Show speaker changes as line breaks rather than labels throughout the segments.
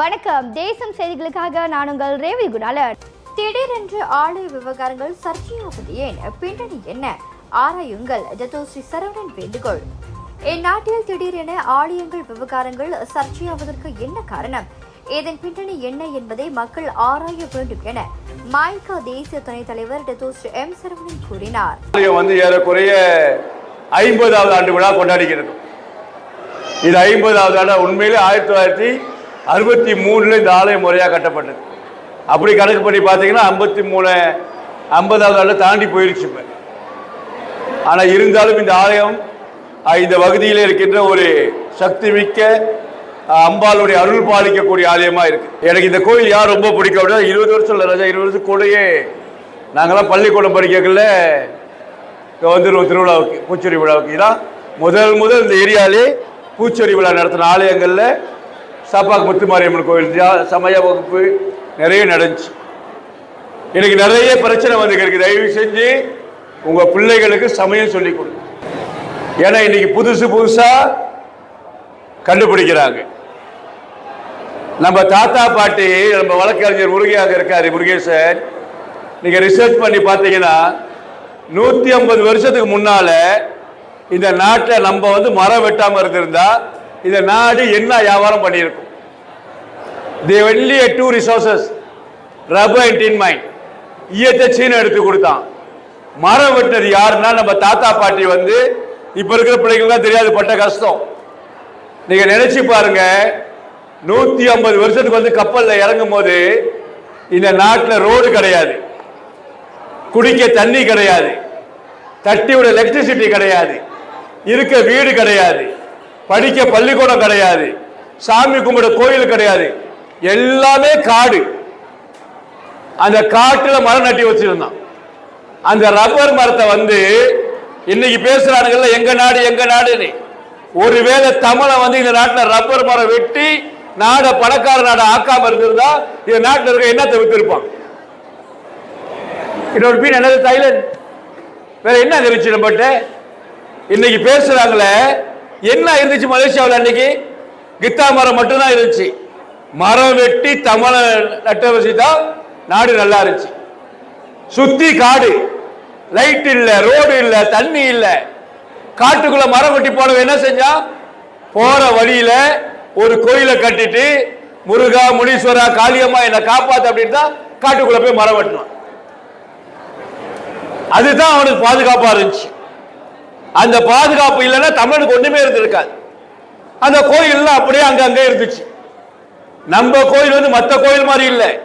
வணக்கம். தேசம் செய்திகளுக்காக நான் உங்கள் ரேவி குணாலன். திடீரென்று ஆலய விவகாரங்கள் சர்ச்சையாவது ஏன்? பின்னணி என்ன? ஆராயுங்கள். ஜதோஸ்ரீ சரவணன் வேண்டுகோள். இந்நாட்டில் திடீரென ஆலயங்கள் விவகாரங்கள் சர்ச்சையாவதற்கு என்ன காரணம்? இதன் பின்னணி என்ன என்பதை மக்கள் ஆராய வேண்டும் என மாய்கா தேசிய துணைத் தலைவர் டெதோஸ்ரீ எம் சரவணன் கூறினார்.
வந்து ஏறக்குறைய ஐம்பதாவது ஆண்டு விழா கொண்டாடுகிறது இது ஐம்பதாவது ஆண்டு. உண்மையிலே ஆயிரத்தி தொள்ளாயிரத்தி அறுபத்தி மூணுல இந்த ஆலயம் முறையாக கட்டப்பட்டது. அப்படி கணக்கு பண்ணி பார்த்தீங்கன்னா ஐம்பத்தி மூணு ஐம்பதாவது ஆண்டு தாண்டி போயிடுச்சு இப்போ. ஆனால் இருந்தாலும் இந்த ஆலயம் இந்த பகுதியில் இருக்கின்ற ஒரு சக்தி மிக்க அம்பாளுடைய அருள் பாலிக்கக்கூடிய ஆலயமாக இருக்குது எனக்கு இந்த கோயில் யார் ரொம்ப பிடிக்கும் அப்படின்னா இருபது வருஷம் இல்லை ராஜா இருபது வருஷம் கூடயே நாங்களாம் பள்ளிக்கூடம் படிக்கல இங்கே வந்துடுவோம் திருவிழாவுக்கு பூச்சொரி விழாவுக்கு. இதான் முதல் முதல் இந்த ஏரியாலே பூச்சொரி விழா நடத்தின ஆலயங்களில் சாப்பாக்கு முத்துமாரியம்மன் கோயில் சமய வகுப்பு நிறைய நடந்துச்சு. எனக்கு நிறைய பிரச்சனை வந்து இருக்கு தயவு செஞ்சு உங்க பிள்ளைகளுக்கு சமயம் சொல்லிக் கொடுங்க ஏன்னா இன்னைக்கு புதுசு புதுசா கண்டுபிடிக்கிறாங்க. நம்ம தாத்தா பாட்டி நம்ம வழக்கறிஞர் முருகையாக இருக்காரு முருகேசன். நீங்க ரிசர்ச் பண்ணி பார்த்தீங்கன்னா நூத்தி ஐம்பது வருஷத்துக்கு முன்னால இந்த நாட்டில் நம்ம வந்து மரம் வெட்டாம இருந்திருந்தா இந்த நாடு என்ன வியாபாரம் பண்ணியிருக்கும்? The only two resources rubber and tin mine ஈயத்தை சீனை எடுத்து கொடுத்தான். மரம் வெட்டினது யாருன்னா நம்ம தாத்தா பாட்டி வந்து இப்போ இருக்கிற பிள்ளைங்களுக்கு தெரியாது பட்ட கஷ்டம். நீங்கள் நினைச்சு பாருங்க நூற்றி ஐம்பது வருஷத்துக்கு வந்து கப்பலில் இறங்கும் போது இந்த நாட்டில் ரோடு கிடையாது. குடிக்க தண்ணி கிடையாது. தட்டியோட எலக்ட்ரிசிட்டி கிடையாது. இருக்க வீடு கிடையாது. படிக்க பள்ளிக்கூடம் கிடையாது. சாமி கும்பிட கோயில் கிடையாது. எல்லாமே காடு. அந்த காட்டுல மரம் நட்டி வச்சிருந்தான். அந்த ரப்பர் மரத்தை வந்து இன்னைக்கு பேசுறானுங்கல்ல எங்க நாடு எங்க நாடுன்னு. ஒருவேளை தமிழை வந்து இந்த நாட்டுல ரப்பர் மரம் வெட்டி நாட பணக்கார நாட ஆக்காம இருந்திருந்தா இந்த நாட்டுல இருக்க என்னத்தை வித்திருப்பான்? இன்னொரு பீன் என்னது தைலண்ட் வேற என்ன இருந்துச்சு நம்மகிட்ட இன்னைக்கு பேசுறாங்களே என்ன இருந்துச்சு மலேசியாவில் அன்னைக்கு? கித்தா மரம் மட்டும்தான் இருந்துச்சு. மரம் வெட்டி தமிழை நட்ட வச்சுதான் நாடு நல்லா இருந்துச்சு. சுத்தி காடு. லைட் இல்ல ரோடு இல்ல தண்ணி இல்ல. காட்டுக்குள்ள மரம் வெட்டி போனவன் என்ன செஞ்சான் போற வழியில ஒரு கோயிலை கட்டிட்டு முருகா முனீஸ்வரா காளியம்மா என்னை காப்பாத்து அப்படின்னு தான் காட்டுக்குள்ள போய் மரம் வெட்டினான். அதுதான் அவனுக்கு பாதுகாப்பா இருந்துச்சு. அந்த பாதுகாப்பு இல்லைன்னா தமிழுக்கு ஒண்ணுமே இருந்திருக்காது. அந்த கோயில் அப்படியே அங்கங்க இருந்துச்சு. நம்ம கோயில் வந்து மற்ற கோயில் மாதிரி இல்லை.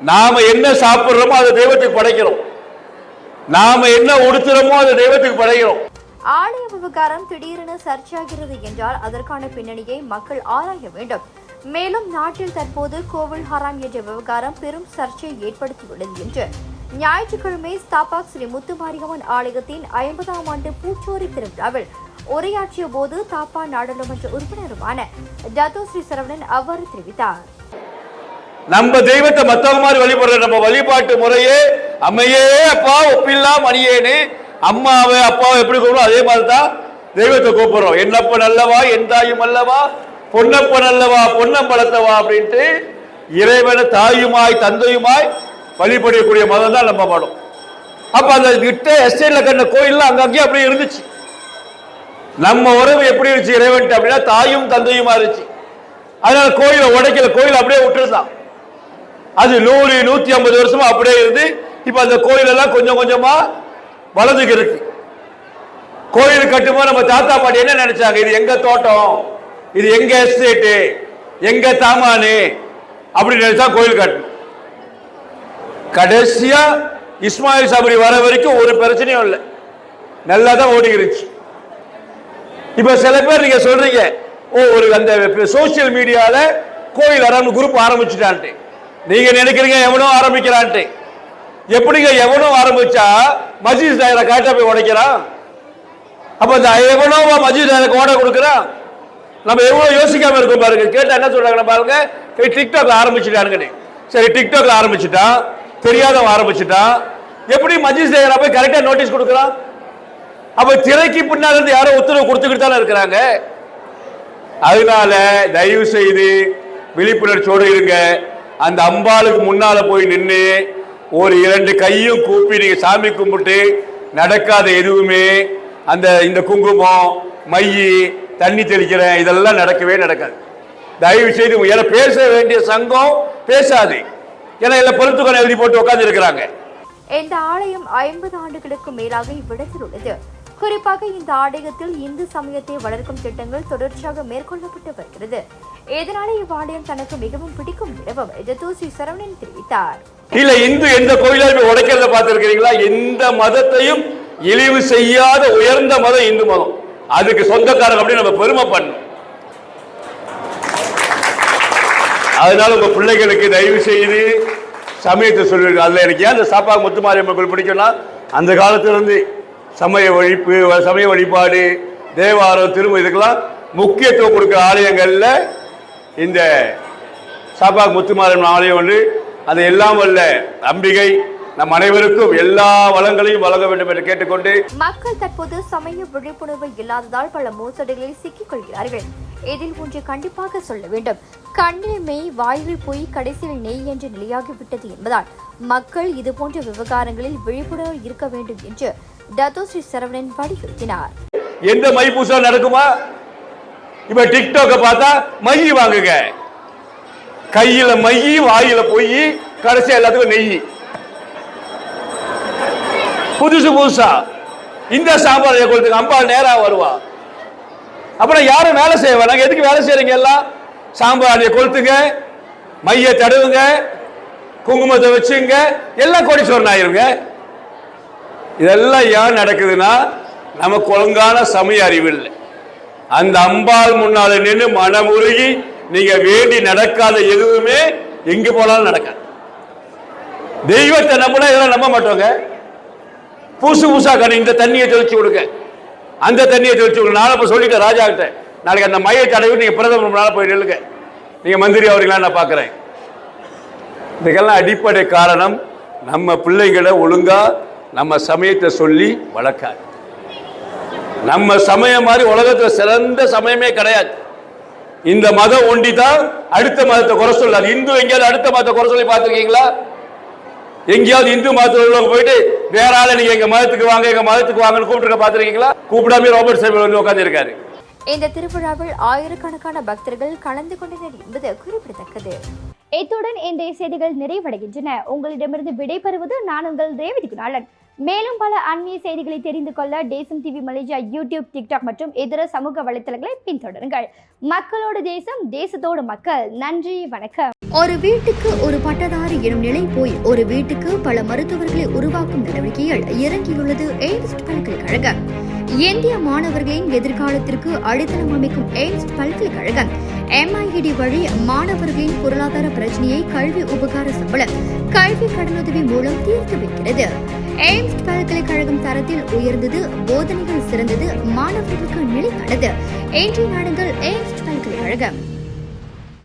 நாம என்ன சாப்பிடுறோமோ அதை தெய்வத்துக்கு படைக்கிறோம். நாம என்ன உடுத்துறோமோ அதை தெய்வத்துக்கு படைக்கிறோம்.
ஆலய விவகாரம் திடீரென சர்ச்சையாகிறது என்றால் அதற்கான பின்னணியை மக்கள் ஆராய வேண்டும். மேலும் நாட்டில் தற்போது கோவில் ஹராம் என்ற விவகாரம் பெரும் சர்ச்சையை ஏற்படுத்தியுள்ளது என்று ஞாயிற்றுக்கிழமை ஸ்தாபாக் ஸ்ரீ முத்துமாரியம்மன் ஆலயத்தின் ஐம்பதாம் ஆண்டு பூச்சோரி திருவிழாவில் உரையாற்றிய போது தாப்பா நாடாளுமன்ற உறுப்பினருமான ஜாதோ ஸ்ரீ சரவணன் அவ்வாறு தெரிவித்தார்.
நம்ம தெய்வத்தை மத்தவங்க மாதிரி வழிபடுற நம்ம வழிபாட்டு முறையே அம்மையே அப்பா ஒப்பில்லா மணியேன்னு அம்மாவை அப்பாவை எப்படி கூப்பிடும் அதே மாதிரி தான் தெய்வத்தை கூப்பிடுறோம். என்னப்ப நல்லவா என் தாயும் அல்லவா பொன்னப்ப நல்லவா பொன்னம்பலத்தவா அப்படின்ட்டு இறைவன தாயுமாய் தந்தையுமாய் வழிபடக்கூடிய மதம் தான் நம்ம மதம். அப்ப அந்த கிட்ட எஸ்டேட்ல கண்ட கோயில் அங்கங்கே அப்படியே இருந்துச்சு. நம்ம உறவு எப்படி இருந்துச்சு இறைவன் அப்படின்னா தாயும் தந்தையுமா இருந்துச்சு. அதனால கோயிலை உடைக்கல கோயில் அப்படியே விட்டுருந்தான் அது நூறு நூத்தி ஐம்பது வருஷமா அப்படியே இருந்து இப்ப அந்த கோயில் எல்லாம் கொஞ்சம் கொஞ்சமா வளர்ந்துக்கு இருக்கு. கோயில் கட்டும்போது நம்ம தாத்தா பாட்டி என்ன நினைச்சாங்க? இது எங்க தோட்டம்? இது எங்க எஸ்டேட்டு எங்க தாமானு அப்படி நினைச்சா கோயில் கட்டணும். கடைசியா இஸ்மாயில் சபரி வர வரைக்கும் ஒரு பிரச்சனையும் இல்லை. நல்லா தான் ஓடிக்கிருச்சு. இப்ப சில பேர் நீங்க சொல்றீங்க ஓ ஒரு அந்த சோசியல் மீடியால கோயில் அறம் குரூப் ஆரம்பிச்சுட்டான்ட்டு. நீங்க நினைக்கிறீங்க எவனோ ஆரம்பிக்கிறான்ட்டு. எப்படிங்க எவனோ ஆரம்பிச்சா மஜீஸ் தாயரை காட்டா போய் உடைக்கிறான்? அப்ப இந்த எவனோவா மஜீஸ் தாயருக்கு ஓட கொடுக்குறான் நம்ம எவ்வளவு யோசிக்காம இருக்கோம் பாருங்க. கேட்டா என்ன சொல்றாங்க பாருங்க டிக்டாக் டிக்டாக்ல ஆரம்பிச்சுட்டானுங்கன்னு. சரி டிக்டாக் ஆரம்பிச்சுட்டான் தெரியாதவன் ஆரம்பிச்சுட்டான் எப்படி மஜீஸ் தாயரா போய் கரெக்டா நோட்டீஸ் கொடுக்குறான் அப்ப திரைக்கு பின்னால இருந்து யாரோ உத்தரவு கொடுத்துக்கிட்டு தானே இருக்கிறாங்க. அதனால தயவு செய்து விழிப்புணர்ச்சியோடு இருங்க. அந்த அம்பாளுக்கு முன்னால போய் நின்று ஒரு இரண்டு கையும் கூப்பி நீங்க சாமி கும்பிட்டு நடக்காத எதுவுமே அந்த இந்த குங்குமம் மையி தண்ணி தெளிக்கிறேன் இதெல்லாம் நடக்கவே நடக்காது. தயவு செய்து ஏன்னா பேச வேண்டிய சங்கம் பேசாது. ஏன்னா எல்லாம் பொறுத்துக்கணும் எழுதி போட்டு உட்கார்ந்து இருக்கிறாங்க
இந்த ஆலயம் ஐம்பது ஆண்டுகளுக்கு மேலாக இவ்விடத்தில் உள்ளது. குறிப்பாக இந்த ஆலயத்தில் இந்து சமயத்தை வளர்க்கும் திட்டங்கள் தொடர்ச்சியாக மேற்கொள்ளப்பட்டு வருகிறது. இதனாலே இவ்வாலயம் தனக்கு மிகவும் பிடிக்கும் எனவும் ஜதோஸ்ரீ சரவணன் தெரிவித்தார்.
இல்ல இந்து எந்த கோயிலாலுமே உடைக்கிறத பார்த்திருக்கிறீங்களா? எந்த மதத்தையும் இழிவு செய்யாத உயர்ந்த மதம் இந்து மதம். அதுக்கு சொந்தக்காரங்க அப்படின்னு நம்ம பெருமை பண்ணணும். அதனால உங்க பிள்ளைகளுக்கு தயவு செய்து சமயத்தை சொல்லுவீங்க அதில் எனக்கு ஏன் அந்த சாப்பாடு முத்துமாரியம்மன் கோயில் பிடிக்கும்னா அந்த காலத்திலிருந்து சமய ஒழிப்பு சமய வழிபாடு தேவாரம் திரும்ப இதுக்கெல்லாம் முக்கியத்துவம் கொடுக்குற ஆலயங்களில் இந்த சாப்பாக் முத்துமாரியம்மன் ஆலயம் ஒன்று. அது எல்லாம் வல்ல அம்பிகை நம் அனைவருக்கும் எல்லா வளங்களையும் வழங்க வேண்டும் என்று கேட்டுக்கொண்டு
மக்கள் தற்போது சமய விழிப்புணர்வு இல்லாததால் பல மோசடிகளில் சிக்கிக் கொள்கிறார்கள் இதில் ஒன்று கண்டிப்பாக சொல்ல வேண்டும். கண்ணில் மெய் வாயில் போய் கடைசியில் நெய் என்ற நிலையாகிவிட்டது என்பதால் மக்கள் இதுபோன்ற விவகாரங்களில் விழிப்புணர்வு இருக்க வேண்டும் என்று டத்தோஸ்ரீ சரவணன் வலியுறுத்தினார்.
எந்த மை பூசா நடக்குமா? இப்ப டிக்டாக்க பார்த்தா மை வாங்குங்க. கையில மை வாயில போய் கடைசி எல்லாத்துக்கும் நெய். புதுசு புதுசா. இந்த சாம்பார் கொடுத்துங்க அம்பாள் நேரா வருவா. அப்புறம் யாரும் வேலை செய்ய வேணாம். எதுக்கு வேலை செய்யறீங்க எல்லாம்? சாம்பார் கொளுத்துங்க மைய தடவுங்க. குங்குமத்தை வச்சுங்க. எல்லாம் கோடீஸ்வரன் ஆயிருங்க. இதெல்லாம் ஏன் நடக்குதுன்னா நமக்கு ஒழுங்கான சமய அறிவு இல்லை. அந்த அம்பாள் முன்னால நின்று மனமுருகி நீங்க வேண்டி நடக்காத எதுவுமே எங்க போனாலும் நடக்காது. தெய்வத்தை நம்பினா இதெல்லாம் நம்ப மாட்டோங்க. புதுசு பூசா கண்ணு இந்த தண்ணியை தெளிச்சு கொடுங்க. அந்த தண்ணியை தெளிச்சு கொடுங்க. நான் இப்போ சொல்லிட்டேன் ராஜா கிட்ட. நாளைக்கு அந்த மைய தடவை நீங்க பிரதமர் நாளை போய் நெல்லுங்க. நீங்க மந்திரி அவர்களா நான் பார்க்கிறேன் இதுக்கெல்லாம் அடிப்படை காரணம் நம்ம பிள்ளைகளை ஒழுங்கா நம்ம சமயத்தை சொல்லி வளர்க்காது. நம்ம சமயம் மாதிரி உலகத்துல சிறந்த சமயமே கிடையாது. இந்த மதம் ஒண்டி தான் அடுத்த மதத்தை குறை சொல்லாது. இந்து எங்கேயாவது அடுத்த மதத்தை குறை சொல்லி பார்த்துருக்கீங்களா? எங்கேயாவது இந்து மதத்தில் உள்ளவங்க போயிட்டு வேற ஆளை நீங்க எங்க மதத்துக்கு வாங்க எங்க மதத்துக்கு வாங்கன்னு கூப்பிட்டு பார்த்துருக்கீங்களா? கூப்பிடாம ரோபர்ட் சேவை வந்து உட்காந்துருக்காரு
இந்த திருவிழாவில் ஆயிரக்கணக்கான பக்தர்கள் கலந்து கொண்டனர் என்பது குறிப்பிடத்தக்கது. இத்துடன் இன்றைய செய்திகள் நிறைவடைகின்றன. உங்களிடமிருந்து விடைபெறுவது நான் உங்கள் ரேவதி குணாளன். மேலும் பல அண்மைய செய்திகளை தெரிந்து கொள்ள தேசம் டிவி மலேசியா யூடியூப் டிக்டாக் மற்றும் இதர சமூக வலைத்தளங்களை பின்தொடருங்கள். மக்களோடு தேசம் தேசத்தோடு மக்கள். நன்றி வணக்கம். ஒரு வீட்டுக்கு ஒரு பட்டதாரி எனும் நிலை போய் ஒரு வீட்டுக்கு பல மருத்துவர்களை உருவாக்கும் நடவடிக்கையில் இறங்கியுள்ளது எய்ம்ஸ் பல்கலைக்கழகம். இந்திய மாணவர்களின் எதிர்காலத்திற்கு அடித்தளம் அமைக்கும் எய்ம்ஸ் பல்கலைக்கழகம் எம்ஐஇடி வழி மாணவர்களின் பொருளாதார பிரச்சனையை கல்வி உபகார சம்பளம் கல்வி கடனுதவி மூலம் தீர்த்து வைக்கிறது. எய்ம்ஸ் பல்கலைக்கழகம் தரத்தில் உயர்ந்தது போதனைகள் சிறந்தது மாணவர்களுக்கு நிலையானது இன்றைய நாடுகள் எய்ம்ஸ் பல்கலைக்கழகம்.